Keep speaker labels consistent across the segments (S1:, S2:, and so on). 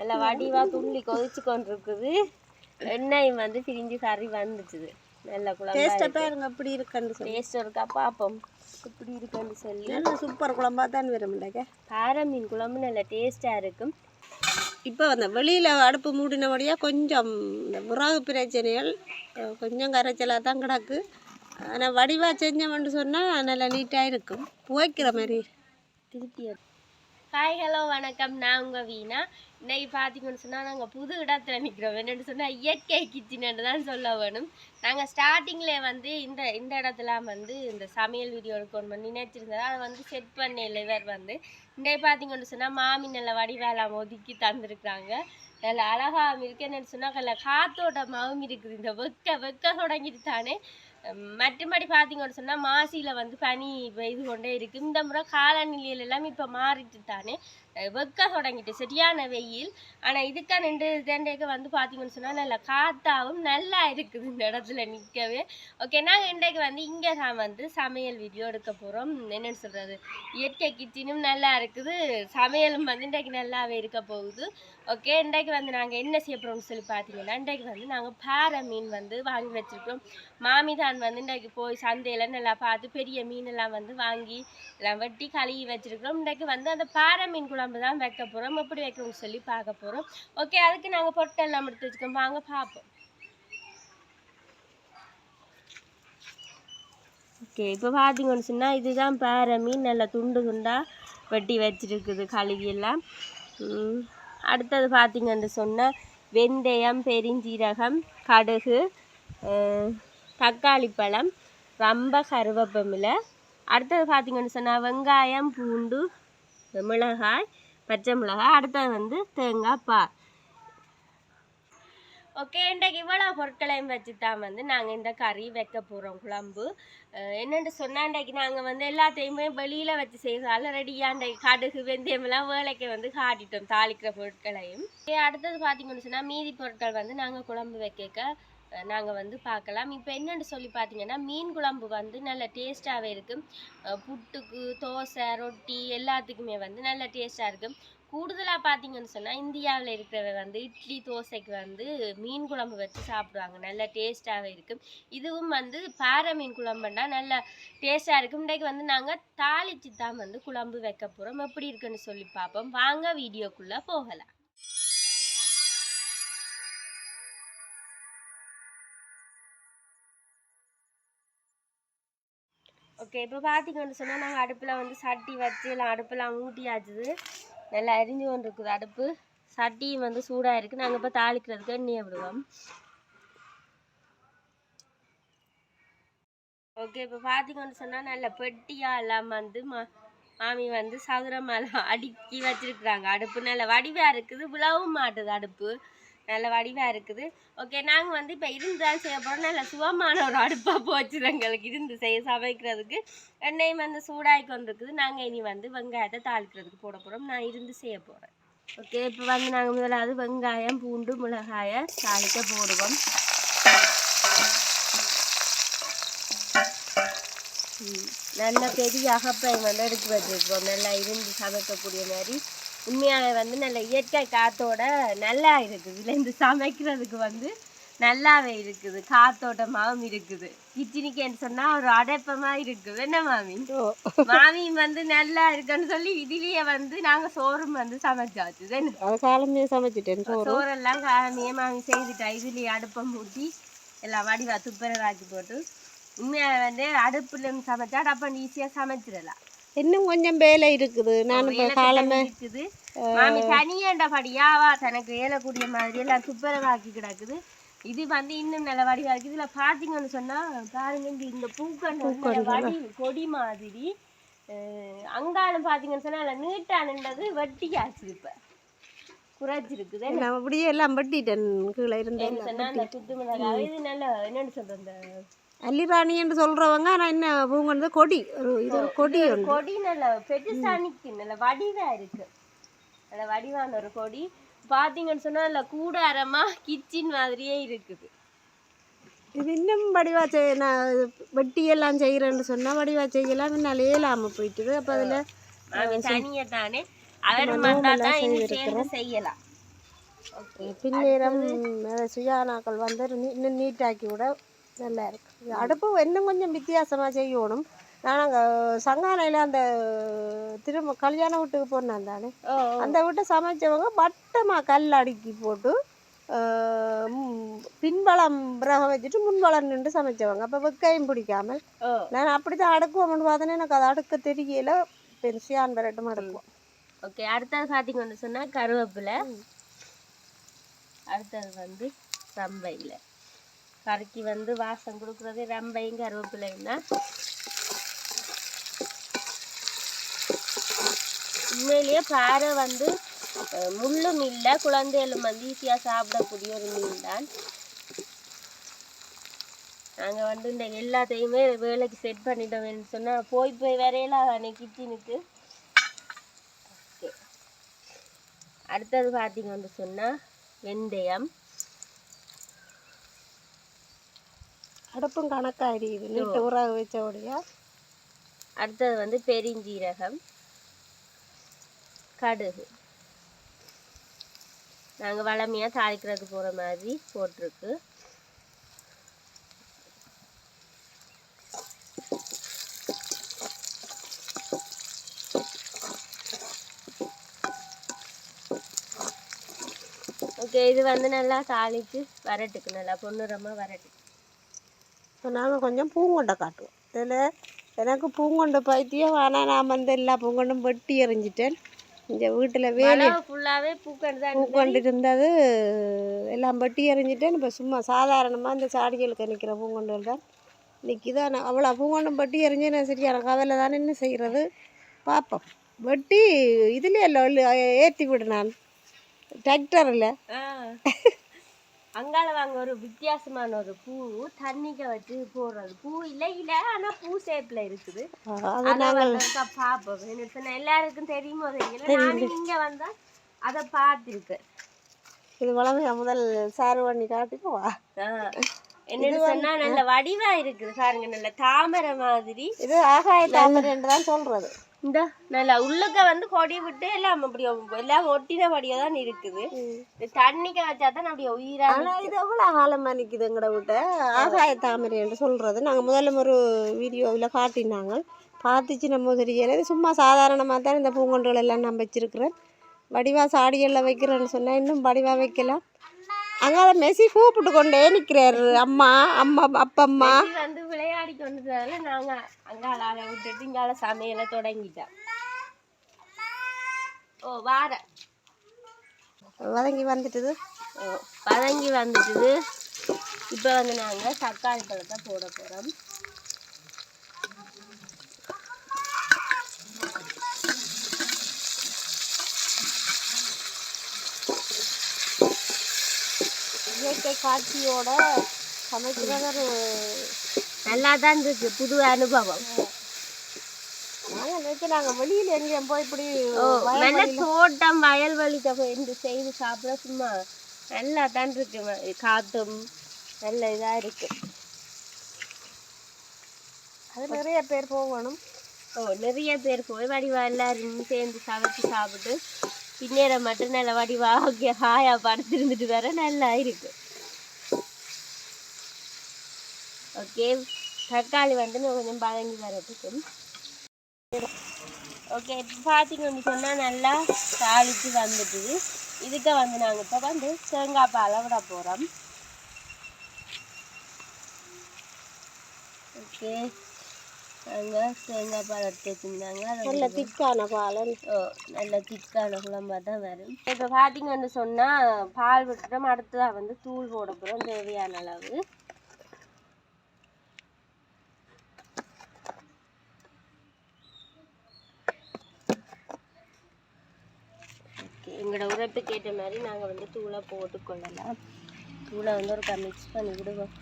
S1: நல்லா வடிவா துள்ளி கொதிச்சு கொண்டிருக்குது எண்ணெயும் வந்து பிரிஞ்சு கறி வந்துச்சுது. நல்ல குழம்பு
S2: பாருங்க அப்படி இருக்குன்னு சொல்லி.
S1: டேஸ்ட் இருக்கா பாப்போம். இப்படி இருக்குன்னு சொல்லி.
S2: நல்ல சூப்பர் குழம்பா தான் வரும்லங்க.
S1: கார மீன் குழம்பு நல்ல டேஸ்டா இருக்கும்.
S2: இப்போ அந்த வெளியில் அடுப்பு மூடினபடியாக கொஞ்சம் இந்த விறகு பிரச்சனைகள் கொஞ்சம் கரைச்சலாக தான் கிடக்கு. ஆனால் வடிவாக செஞ்சோம்னு சொன்னால் நல்லா நீட்டாக இருக்கும். புகைக்கிற மாதிரி.
S1: திருப்பி ஹாய் ஹலோ வணக்கம். நான் உங்கள் வீணா. இன்னைக்கு பார்த்தீங்கன்னு சொன்னால் நாங்கள் புது இடத்துல நிற்கிறோம் என்னென்னு சொன்னால் இயற்கை கிச்சன் தான் சொல்ல வேணும். நாங்கள் ஸ்டார்டிங்கில் வந்து இந்த இந்த இடத்துல வந்து இந்த சமையல் வீடியோ எடுக்கணும் நினைச்சிருந்தது அதை வந்து செட் பண்ண இவர் வந்து இன்றைக்கு பார்த்தீங்கன்னு சொன்னால் மாமி நல்ல வடிவேலாம் ஒதுக்கி தந்துருக்குறாங்க. நல்ல அழகாகவும் இருக்கு. என்னென்னு சொன்னால் நல்ல காத்தோட்டமாகவும் இருக்குது. இந்த வெக்க வெக்க தொடங்கிட்டு தானே. மற்றபடி பார்த்தீங்கன்னு சொன்னால் மாசியில் வந்து பனி பெய்து கொண்டே இருக்கு. இந்த முறை காலநிலையில் எல்லாம் இப்போ மாறிட்டு தானே. வெக்க தொடங்கிட்டு சரியான வெயில். ஆனால் இதுக்கா நின்று தேண்டைக்கு வந்து பார்த்தீங்கன்னு சொன்னால் நல்லா காத்தாவும் நல்லா இருக்குது இந்த இடத்துல நிற்கவே ஓகே நாங்கள் இன்றைக்கு வந்து இங்கே தான் வந்து சமையல் வீடியோ எடுக்க போகிறோம் என்னன்னு சொல்கிறது இயற்கை கிச்சனும் நல்லா இருக்குது. சமையலும் வந்து இன்றைக்கு நல்லாவே இருக்க போகுது. ஓகே இன்றைக்கு வந்து நாங்கள் என்ன செய்ய போகிறோம்னு சொல்லி பார்த்தீங்கன்னா இன்றைக்கு வந்து நாங்கள் பாறை மீன் வந்து வாங்கி வச்சுருக்கோம். மாமிதான் வந்து இன்றைக்கு போய் சந்தையில் நல்லா பார்த்து பெரிய மீனெல்லாம் வந்து வாங்கி எல்லாம் வெட்டி கழுவி வச்சுருக்கிறோம். இன்றைக்கு வந்து அந்த பாறை மீன் குழம்பு தான் வைக்க போகிறோம் எப்படி வைக்கணும்னு சொல்லி பார்க்க போகிறோம் ஓகே அதுக்கு நாங்கள் பொட்டெல்லாம் எடுத்து வச்சுக்கோம். வாங்க பார்ப்போம். ஓகே இப்போ பார்த்தீங்கன்னு சொன்னால் இதுதான் பேரை மீன். நல்லா துண்டு துண்டாக வெட்டி வச்சிருக்குது கழுவியெல்லாம். அடுத்தது பார்த்தீங்கன்னு சொன்னால் வெந்தயம் பெருஞ்சீரகம் கடுகு தக்காளி பழம் ரொம்ப கருவேப்பமில்லை அடுத்தது பார்த்தீங்கன்னு சொன்னால் வெங்காயம் பூண்டு மிளகாய் பச்சை மிளகாய் அடுத்தது வந்து தேங்காய் பால். ஓகே இன்றைக்கு இவ்வளோ பொருட்களையும் வச்சு தான் வந்து நாங்கள் இந்த கறி வைக்க போகிறோம் குழம்பு. என்னென்னு சொன்னா இன்றைக்கு நாங்கள் வந்து எல்லாத்தையுமே வெளியில் வச்சு செய்யறதால ரெடியாக இன்றைக்கு கடுகு வெந்தயமெல்லாம் வேலைக்கு வந்து காட்டிட்டோம் தாளிக்கிற பொருட்களையும். அடுத்தது பார்த்தீங்கன்னு சொன்னால் மீதி பொருட்கள் வந்து நாங்கள் குழம்பு வைக்க நாங்கள் வந்து பார்க்கலாம் இப்போ என்னென்னு சொல்லி பார்த்தீங்கன்னா மீன் குழம்பு வந்து நல்ல டேஸ்ட்டாகவே இருக்கும் புட்டுக்கு தோசை ரொட்டி எல்லாத்துக்குமே வந்து நல்ல டேஸ்ட்டாக இருக்கும் கூடுதலாக பார்த்தீங்கன்னு சொன்னால் இந்தியாவில் இருக்கிறவ வந்து இட்லி தோசைக்கு வந்து மீன் குழம்பு வச்சு சாப்பிடுவாங்க. நல்ல டேஸ்ட்டாகவே இருக்கும் இதுவும் வந்து பாறை மீன் குழம்புன்னா நல்ல டேஸ்ட்டாக இருக்கும் இன்றைக்கு வந்து நாங்கள் தாளிச்சு தான் வந்து குழம்பு வைக்க போகிறோம் எப்படி இருக்குன்னு சொல்லி பார்ப்போம் வாங்க வீடியோக்குள்ளே போகலாம். ஓகே இப்போ பார்த்தீங்கன்னு சொன்னால் நாங்கள் அடுப்பில் வந்து சட்டி வச்சு எல்லாம் அடுப்பெல்லாம் ஊட்டியாச்சுது நல்லா எரிஞ்சு கொண்டு இருக்குது அடுப்பு. சட்டியும் வந்து சூடாக இருக்குது நாங்கள் இப்போ தாளிக்கிறதுக்கு எண்ணெயை விடுவோம். ஓகே இப்போ பார்த்தீங்கன்னு சொன்னால் நல்ல பெட்டியாக எல்லாம் வந்து மா மாமி வந்து சதுரமெல்லாம் அடுக்கி வச்சிருக்கிறாங்க. அடுப்பு நல்ல வடிவாக இருக்குது. விழவும் மாட்டுது அடுப்பு. நல்ல வடிவாக இருக்குது. ஓகே நாங்கள் வந்து இப்போ இருந்து தான் செய்ய போகிறோம் நல்ல சுகமான ஒரு அடுப்பாக போச்சு எங்களுக்கு இருந்து செய்ய சமைக்கிறதுக்கு. எண்ணெயும் வந்து சூடாகி கொண்டிருக்குது. நாங்கள் இனி வந்து வெங்காயத்தை தாளிக்கிறதுக்கு போட போகிறோம் நான் இருந்து செய்ய போகிறேன் ஓகே இப்போ வந்து நாங்கள் முதலாவது வெங்காயம் பூண்டு மிளகாயை தாளிக்க போடுவோம். ம், நல்ல பெரிய அகப்பை வந்து எடுத்து வச்சுருக்கோம். நல்லா இருந்து சமைக்கக்கூடிய மாதிரி. உண்மையாகவே வந்து நல்ல இயற்கை காத்தோட நல்லா இருக்குது. இதுலேருந்து சமைக்கிறதுக்கு வந்து நல்லாவே இருக்குது. காத்தோட்டமாகவும் இருக்குது. கிச்சனுக்குன்னு சொன்னால் ஒரு அடைப்பமாக இருக்குது. என்ன மாமி? மாமி வந்து நல்லா இருக்குன்னு சொல்லி இதுலயே வந்து நாங்கள் சோறும் வந்து சமைச்சாச்சு.
S2: காலமே சமைச்சிட்டேன் சோறு.
S1: சோறெல்லாம் காரணியே மாமி செய்துட்டா. இதுலயே அடுப்பை மூட்டி எல்லாம் வடிவா துப்புரவாக்கி போட்டு உண்மையாக வந்து அடுப்புல சமைச்சா டப்பன் ஈஸியாக சமைச்சிடலாம்.
S2: இன்னும் கொஞ்சம் வேலை இருக்குது. நான் இப்போ காலமே
S1: மாமி தனியாண்டபடியாவா தனக்கு ஏலக்கூடிய மாதிரி எல்லாம் துப்புரவாக்கி கிடக்குது. இது வந்து இன்னும் நல்ல வடிவா இருக்குது. இதுல பாத்தீங்கன்னு சொன்னா பாருங்க இந்த பூக்கண்டு வடி கொடி மாதிரி. அங்காலும் பாத்தீங்கன்னு சொன்னா நல்ல நீட்டா நின்றது வெட்டியாச்சு இப்ப குறைச்சிருக்குது
S2: அப்படியே எல்லாம் வெட்டிட்டேன் கீழே இருந்தேன்.
S1: என்ன சொன்னா அந்த குத்து மிளகாய் இது நல்ல என்னன்னு சொல்றது அந்த
S2: அல்லிராணி என்று சொல்றவங்க ஆனால் என்ன பூங்கன்னு கொடி ஒரு இது ஒரு கொடி
S1: கொடி நல்ல பெருசா நிக்கு நல்ல வடிவா இருக்கு. நல்ல வடிவான ஒரு கொடி. பாத்தீங்கன்னு சொன்னா நல்ல கூடாரமா கிச்சன் மாதிரியே இருக்குது.
S2: இது இன்னும் வடிவா செய் நான் வெட்டி எல்லாம் செய்கிறேன்னு சொன்னால் வடிவா செய்யலாம். என்னால் இயலாமல் போயிட்டுது. அப்போ அதில்
S1: தனியா தானே அவர் தான் செய்யலாம்.
S2: பின்னேரம் சுயானாக்கள் வந்து இன்னும் நீட்டாக்கி விட நல்லா இருக்கு. அடுப்பு இன்னும் கொஞ்சம் வித்தியாசமாக செய்யணும். நாங்கள் சங்கானையில் அந்த திரும்ப கல்யாண வீட்டுக்கு போனேன் தானே? அந்த வீட்டை சமைச்சவங்க வட்டமாக கல் அடுக்கி போட்டு பின்பலம் பிறக வச்சுட்டு முன்பலம் நின்று சமைச்சவங்க. அப்போ வெக்கையும் பிடிக்காமல் நான் அப்படி தான் அடுக்குவோம்னு பார்த்தேன்னா எனக்கு அது அடுக்க தெரியல. பெருசியான் விரட்டும் அடுக்குவோம்
S1: ஓகே அடுத்தது பார்த்தீங்கன்னு சொன்னா கருவேப்பிலை. அடுத்தது வந்து ரம்பையில் கறிக்கு வந்து வாசம் கொடுக்குறது ரம்பையும் கருவேப்பிலையும் தான் உண்மையிலேயே பாறை வந்து முள்ளும் இல்லை குழந்தைகளும் வந்து ஈஸியாக சாப்பிடக்கூடிய ஒரு மீன் தான் நாங்கள் வந்து இந்த எல்லாத்தையுமே வேலைக்கு செட் பண்ணிட்டோம்னு சொன்னால் போய் போய் வரையலாம் அன்னைக்கு கிச்சனுக்கு அடுத்தது பார்த்தீங்கன்னு சொன்னால் வெந்தயம்.
S2: அடுப்பும் கணக்காக எரியுது நீட்டு உறக வச்சபடியா
S1: அடுத்தது வந்து பெருஞ்சீரகம் கடுகு. நாங்கள் வளமையாக தாளிக்கிறதுக்கு போகிற மாதிரி போட்டிருக்கு. ஓகே இது வந்து நல்லா தாளித்து வரட்டுக்கு நல்லா பொன்னுரமாக வரட்டு.
S2: இப்போ நாங்கள் கொஞ்சம் பூங்கொண்டை காட்டுவோம். இதில் எனக்கு பூங்கொண்டை பைத்தியம் ஆனால் நான் வந்து எல்லா பூங்கொண்டும் வெட்டி எறிஞ்சிட்டேன். இந்த வீட்டில் வேலை
S1: ஃபுல்லாகவே பூக்கண்டு தான்
S2: பூங்கொண்டு இருந்தது. எல்லாம் வெட்டி எறிஞ்சிட்டேன். இப்போ சும்மா சாதாரணமாக இந்த சாடிகளுக்கு நிற்கிற பூங்கொண்டுகள் தான் தான் நான் அவ்வளோ பூங்கொண்டும் வெட்டி எறிஞ்சு நான் சரியான கவலை தானே என்ன செய்கிறது பார்ப்போம் வெட்டி இதுலேயே இல்லை ஏற்றி விடு நான். டிராக்டரில்
S1: அங்கால வாங்க ஒரு வித்தியாசமான ஒரு பூ தண்ணிக்க வச்சு போடுறது. பூ இல்லை இல்லை ஆனா பூ ஷேப்ல இருக்குது. என்ன சொன்ன எல்லாருக்கும் தெரியுமோ தெரியல. நானும் இங்க வந்தா அதை பார்த்துருக்கேன்.
S2: இது வளமையா முதல் சாறு பண்ணி காட்டிக்குவா
S1: என்னன்னு சொன்னா நல்ல வடிவா இருக்குது பாருங்க நல்ல தாமரை மாதிரி.
S2: இது ஆகாய தாமரை என்று தான் சொல்கிறது
S1: இந்த நல்ல உள்ளுக்க வந்து கொடி விட்டு எல்லாம் அப்படி எல்லாம் ஒட்டினபடியா தான் இருக்குது. தண்ணிக்க வச்சா தான் அப்படியே உயிரா
S2: ஆனால் இது எவ்வளோ காலமாக நிற்குது எங்கட விட்ட? ஆகாய தாமரை என்று சொல்கிறது நாங்கள் முதல்ல ஒரு வீடியோவில் காட்டினாங்க. பார்த்துச்சு நம்ம தெரியல இது சும்மா சாதாரணமாக தான் இந்த பூங்கொண்டுகள் எல்லாம் நான் வச்சிருக்கிறேன். வடிவா சாடிகளில் வைக்கிறேன்னு சொன்னால் இன்னும் வடிவா வைக்கலாம். அங்கால மெஸ்ஸி கூப்பிட்டு கொண்டே நிற்கிறாரு அம்மா அம்மா அப்பம்மா
S1: இது வந்து விளையாடி கொண்டதால நாங்க அங்கால ஆளை விட்டுட்டு இங்கால சமையலை தொடங்கிட்டோம். ஓ வார.
S2: வதங்கி வந்துட்டுது.
S1: ஓ பதங்கி வந்துட்டுது. இப்போ வந்து நாங்க தக்காளி பழத்தை போட போறோம்.
S2: இயற்கை காட்சியோட சமைக்கிறது ஒரு
S1: நல்லா தான் இருக்கு புது அனுபவம்.
S2: நாங்கள் வெளியில் எங்கேயும் போய் இப்படி
S1: நல்ல தோட்டம் போய் இருந்து செய்து சாப்பிட சும்மா நல்லா தான் இருக்கு காத்தும் நல்ல இதா இருக்கு.
S2: அது நிறைய பேர் போகணும்.
S1: ஓ நிறைய பேர் போய் வடிவா எல்லாரும் சேர்ந்து சமைச்சு சாப்பிட்டு பின்னேற மட்டும் நல்ல வடிவா ஓகே ஹாயா படுத்திருந்துட்டு வேற நல்லா இருக்கு. ஓகே. தக்காளி வந்து கொஞ்சம் பதங்கி வரட்டுக்கும் ஓகே இப்போ பார்த்தீங்கன்னு சொன்னால் நல்லா தாளித்து வந்துட்டுது இதுக்கு வந்து நாங்கள் இப்போ வந்து தேங்காய் பாலை விட போகிறோம் ஓகே நாங்கள் தேங்காய் பால் எடுத்து வச்சுருந்தாங்க.
S2: நல்ல திக்கான பாலன்
S1: ஓ நல்ல திக்கான குழம்பா தான் வரும். இப்போ பார்த்தீங்கன்னு சொன்னால் பால் விட்டுட்டோம் அடுத்ததாக வந்து தூள் போட போகிறோம் தேவையான அளவு. எங்களோட உரப்புக்கு ஏற்ற மாதிரி நாங்கள் வந்து தூளை போட்டு கொள்ளலாம் தூளை வந்து ஒரு மிக்ஸ் பண்ணி விடுவோம்.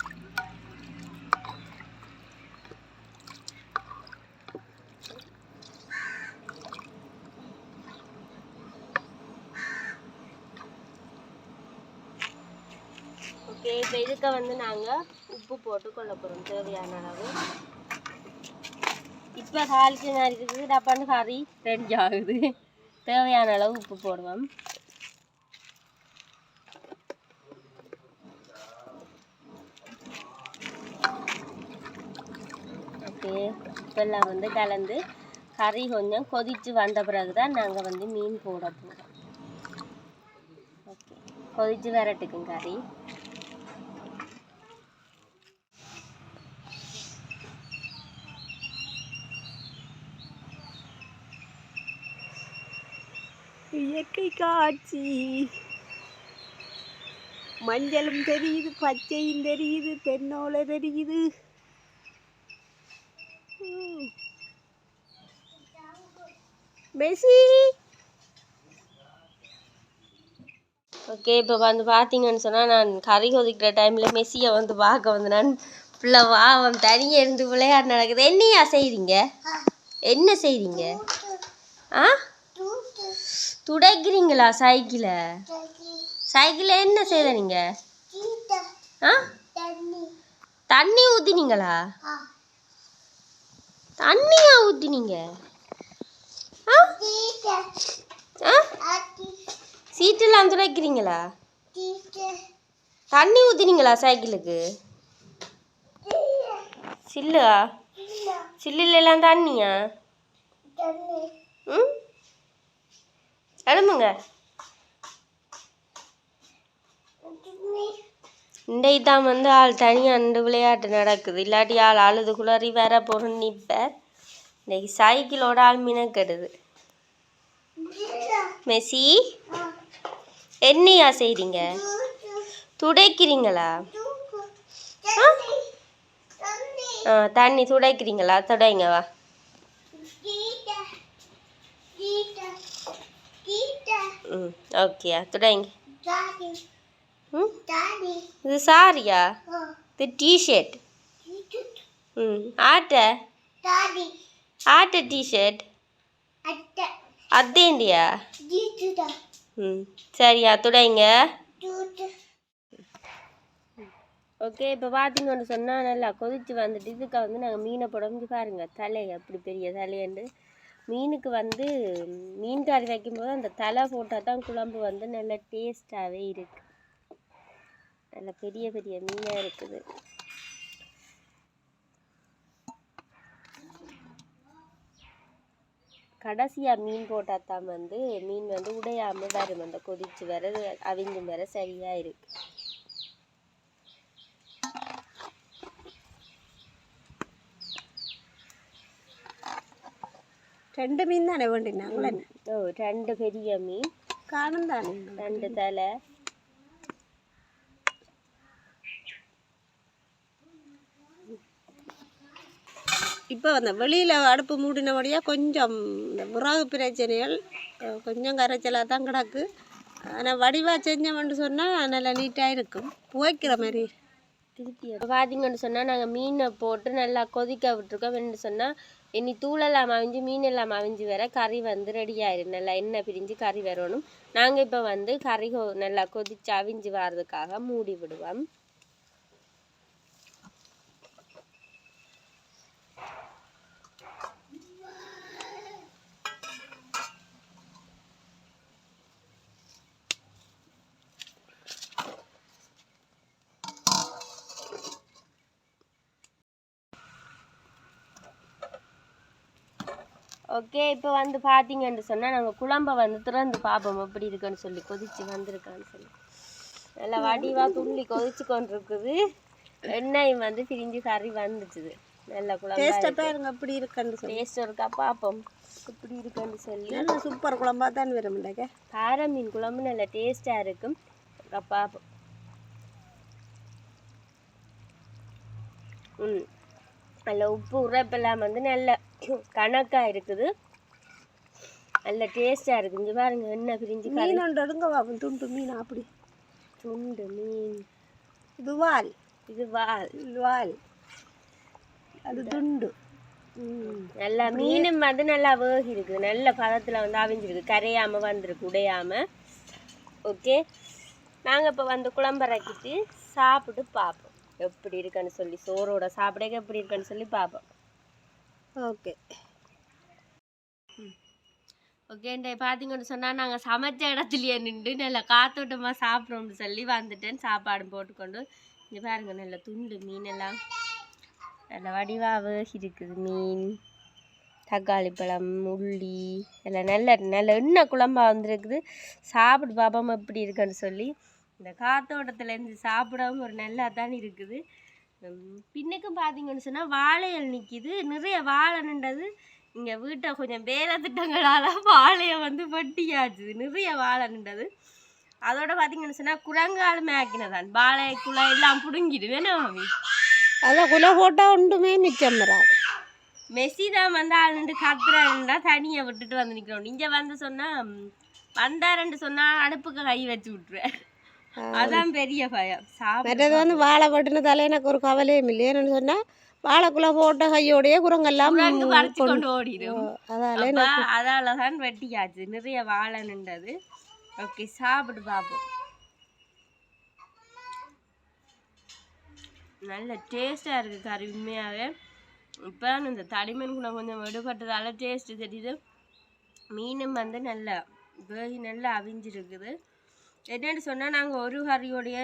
S1: ஓகே இப்போ இதுக்கு வந்து நாங்கள் உப்பு போட்டு கொள்ள போகிறோம் தேவையான அளவு. இப்போ காலிக்கு நான் இருக்குது. டப்பான்னு கறி ரெடி ஆகுது. தேவையான அளவு உப்பு போடுவோம். ஓகே இப்பெல்லாம் வந்து கலந்து கறி கொஞ்சம் கொதித்து வந்த பிறகு தான் நாங்கள் வந்து மீன் போட போகிறோம் ஓகே கொதித்து விரட்டுக்கும் கறி.
S2: இயற்கை காட்சி. மஞ்சளும் தெரியுது பச்சையும் தெரியுது தென்னோலை தெரியுது. மெஸ்ஸி.
S1: ஓகே இப்போ வந்து பார்த்தீங்கன்னு சொன்னால் நான் கறி கொதிக்கிற டைமில் மெஸ்ஸியை வந்து பார்க்க வந்து நான் பிள்ளை வாவம் தனியாக இருந்து விளையாட நடக்குது. என்னையா செய்கிறீங்க என்ன செய்கிறீங்க ஆ? துடைக்கிறீங்களா சைக்கிளை? சைக்கிளில் என்ன செய்த நீங்கள் ஆ? தண்ணி ஊற்றினீங்களா தண்ணியா ஊற்றினீங்க ஆ? ஆ? சீட்டெல்லாம் துடைக்கிறீங்களா? தண்ணி ஊற்றினீங்களா சைக்கிளுக்கு? சில்லுவா? சில்லுல எல்லாம் தண்ணியா? ம்? எழுமுங்க இன்றைக்கு தான் வந்து ஆள் தனியாக ரெண்டு விளையாட்டு நடக்குது. இல்லாட்டி ஆள் அழுது குளறி வேற போகிறேன்னு நிற்பார் இன்னைக்கு சைக்கிளோட ஆள் மினக்கெடுது. மெஸ்ஸி என்னையா செய்கிறீங்க துடைக்கிறீங்களா? ஆ? ஆ தண்ணி துடைக்கிறீங்களா? துடைங்க வா. ம் ஓகேயா துடைங்க ம் இது சாரியா இது டிஷர்ட் ம் ஆட்ட ஆட்ட டிஷர்ட் அதேண்டியா ம் சரியா துடைங்க ஓகே இப்போ பார்த்தீங்கன்னு சொன்னால் நல்லா கொதிச்சு வந்துட்டு இதுக்கு வந்து நாங்கள் மீனை புடம்பு பாருங்க தலை அப்படி பெரிய தலையண்டு மீனுக்கு வந்து மீன் கறி வைக்கும்போது அந்த தலை போட்டால் தான் குழம்பு வந்து நல்ல டேஸ்ட்டாகவே இருக்கு. நல்ல பெரிய பெரிய மீனாக இருக்குது. கடைசியாக மீன் போட்டால் தான் வந்து மீன் வந்து உடையாமல் வரும். அந்த கொதிச்சு வர அவிஞ்சும் வர சரியாக இருக்குது
S2: ரெண்டு மீன் தானே வேண்டினாங்களே
S1: ஓ ரெண்டு பெரிய மீன்
S2: காணும் தானே
S1: ரெண்டு தலை
S2: இப்போ அந்த வெளியில் அடுப்பு மூடினபடியாக கொஞ்சம் இந்த விறகு பிரச்சனைகள் கொஞ்சம் கரைச்சலாக தான் கிடக்கு ஆனால் வடிவாக செஞ்சோம்னு சொன்னால் நல்லா நீட்டாக இருக்கும் புகைக்கிற மாதிரி
S1: திருப்பி பார்த்தீங்கன்னு சொன்னால் நாங்கள் மீனை போட்டு நல்லா கொதிக்க விட்டுருக்கோம் என்ன சொன்னால் இனி தூளெல்லாம் அவிஞ்சு மீன் எல்லாம் அவிஞ்சு வர கறி வந்து ரெடி ஆயிரும் நல்லா எண்ணெய் பிரிஞ்சு கறி வரணும் நாங்கள் இப்போ வந்து கறி நல்லா கொதிச்சு அவிஞ்சு வர்றதுக்காக மூடி விடுவோம் ஓகே இப்போ வந்து பார்த்தீங்கன்னு சொன்னால் நாங்கள் குழம்ப வந்து திறந்து பார்ப்போம் எப்படி இருக்குன்னு சொல்லி கொதிச்சு வந்திருக்கான்னு சொல்லி. நல்லா வடிவாக துள்ளி கொதிச்சு கொண்டிருக்குது. எண்ணெயும் வந்து பிரிஞ்சு கறி வந்துச்சுது நல்ல குழம்பா
S2: பாருங்க எப்படி இருக்குன்னு சொல்லி.
S1: டேஸ்ட் இருக்கா பார்ப்போம் எப்படி இருக்குன்னு சொல்லி.
S2: நல்ல சூப்பர் குழம்பா தான் விரும்புண்டேங்க
S1: பாறை மீன் குழம்பு நல்ல டேஸ்ட்டாக இருக்கும். இருக்கா பார்ப்போம் ம். அதில் உப்பு உரைப்பெல்லாம் வந்து நல்ல கணக்காக இருக்குது. நல்ல டேஸ்ட்டாக இருக்குது. இங்கே பாருங்க என்ன பிரிஞ்சு
S2: மீன் ஒன்று எடுங்க பாப்போம் துண்டு மீன் அப்படி.
S1: துண்டு மீன்.
S2: இது வால்.
S1: இது வால்.
S2: வால். அது துண்டு.
S1: நல்லா மீனும் வந்து நல்லா வேகி இருக்குது நல்ல பதத்தில் வந்து அவிஞ்சிருக்கு. கரையாமல் வந்திருக்கு உடையாமல் ஓகே. நாங்கள் இப்போ வந்து குழம்பறக்கிட்டு சாப்பிட்டு பார்ப்போம். எப்படி இருக்குன்னு சொல்லி சோறோட சாப்பிட எப்படி இருக்குன்னு சொல்லி பார்ப்போம்.
S2: ஓகே.
S1: ஓகேண்டே பார்த்தீங்கன்னு சொன்னால் நாங்கள் சமைச்ச இடத்துலயே நின்று நல்லா காத்தோட்டமாக சாப்பிட்றோம்னு சொல்லி வந்துட்டேன். சாப்பாடு போட்டுக்கொண்டு இங்கே பாருங்க நல்ல துண்டு மீனெல்லாம். நல்ல வடிவாக இருக்குது மீன். தக்காளி பழம் உள்ளி எல்லாம் நல்ல நல்ல எண்ணெய் குழம்பா வந்துருக்குது. சாப்பிட்டு பாப்போம் எப்படி இருக்குன்னு சொல்லி இந்த காத்தோட்டத்துலேருந்து சாப்பிடவும் ஒரு நல்லா தான் இருக்குது. பின்னுக்கும் பார்த்தீங்கன்னு சொன்னால் வாழைகள் நிற்கிது நிறைய வாழை நின்றது. இங்கே வீட்டை கொஞ்சம் வேலை திட்டங்களால் வாழையை வந்து வெட்டியாச்சு. நிறைய வாழை நின்றது. அதோட பார்த்தீங்கன்னு சொன்னால் குரங்கால் மேக்கினதான் வாழை குலை எல்லாம் பிடுங்கிடு வேணும் மாமி?
S2: அதான் குலை போட்டால் ஒன்றுமே மிச்சம் வராது.
S1: மெஸ்ஸி தான் வந்து ஆள் நின்று கத்துறாருண்டா தனியை விட்டுட்டு வந்து நிற்கிறோம் இங்கே வந்து சொன்னால் வந்தாருன்னு சொன்னால் அடுப்புக்கு கை வச்சு விட்டுருவேன். அதான் பெரிய பயம்.
S2: மற்றது வந்து வாழை வெட்டினதால எனக்கு ஒரு கவலையும் இல்லை. ஏன்னு சொன்னால் வாழைக்குள்ளே போட்ட கையோடைய குரங்கெல்லாம் கொண்டு-
S1: ஓடிடும்.
S2: அதால
S1: அதால தான் வெட்டியாச்சு. நிறைய வாழை நின்றது. ஓகே சாப்பிட்டு பார்ப்போம் நல்ல டேஸ்டாக இருக்குது கறி உண்மையாகவே இப்போ இந்த தடிமன் கூட கொஞ்சம் விடுபட்டதால டேஸ்ட்டு தெரியுது. மீனும் வந்து நல்லா வேகி நல்லா அவிஞ்சிருக்குது. என்னென்னு சொன்னால் நாங்கள் ஒரு கறியோடைய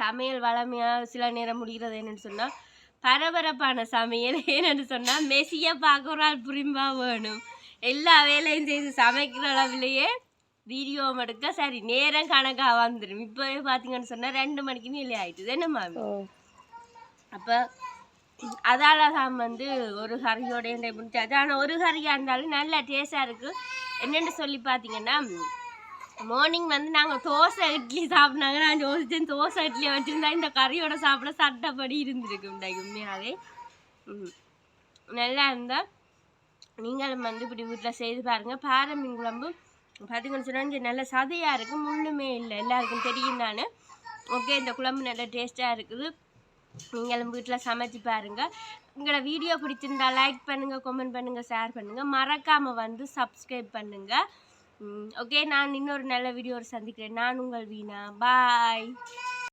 S1: சமையல் வளமையாக சில நேரம் முடிகிறது என்னென்னு சொன்னால் பரபரப்பான சமையல் ஏன்னு சொன்னால் மெஸ்ஸியை பார்க்க ஒரு ஆள் புரிம்பா வேணும். எல்லா வேலையும் செய்து சமைக்கிற அளவுலேயே வீடியோ எடுக்க சரி நேரம் கணக்காக வந்துடும் இப்போவே பார்த்தீங்கன்னு சொன்னால் ரெண்டு மணிக்கு மேலே ஆயிட்டுது. என்ன மாமி? அப்போ அதால தான் வந்து ஒரு கறியோட முடிச்சாச்சு ஆனால் ஒரு கறியாக இருந்தாலும் நல்லா டேஸ்டாக இருக்குது என்னென்னு சொல்லி பார்த்தீங்கன்னா மார்னிங் வந்து நாங்கள் தோசை இட்லி சாப்பிட்னாங்க. நான் யோசிச்சேன் தோசை இட்லி வச்சுருந்தா இந்த கறியோட சாப்பிட சட்டப்படி இருந்திருக்கு இன்றைக்கு உண்மையாகவே ம். நல்லா இருந்தால் நீங்களும் வந்து இப்படி வீட்டில் செய்து பாருங்கள் பாறை மீன் குழம்பு பார்த்தீங்கன்னு சொன்னால் நல்ல சதையாக இருக்குது முள்ளுமே இல்லை. எல்லாருக்கும் தெரியும் நான் ஓகே இந்த குழம்பு நல்ல டேஸ்ட்டாக இருக்குது. நீங்களும் வீட்டில் சமைச்சு பாருங்கள் உங்களோட வீடியோ பிடிச்சிருந்தா லைக் பண்ணுங்கள் கமெண்ட் பண்ணுங்கள் ஷேர் பண்ணுங்கள் மறக்காமல் வந்து சப்ஸ்கிரைப் பண்ணுங்கள் ஓகே நான் இன்னொரு நல்ல வீடியோவில் சந்திக்கிறேன். நான் உங்கள் வீணா. பாய்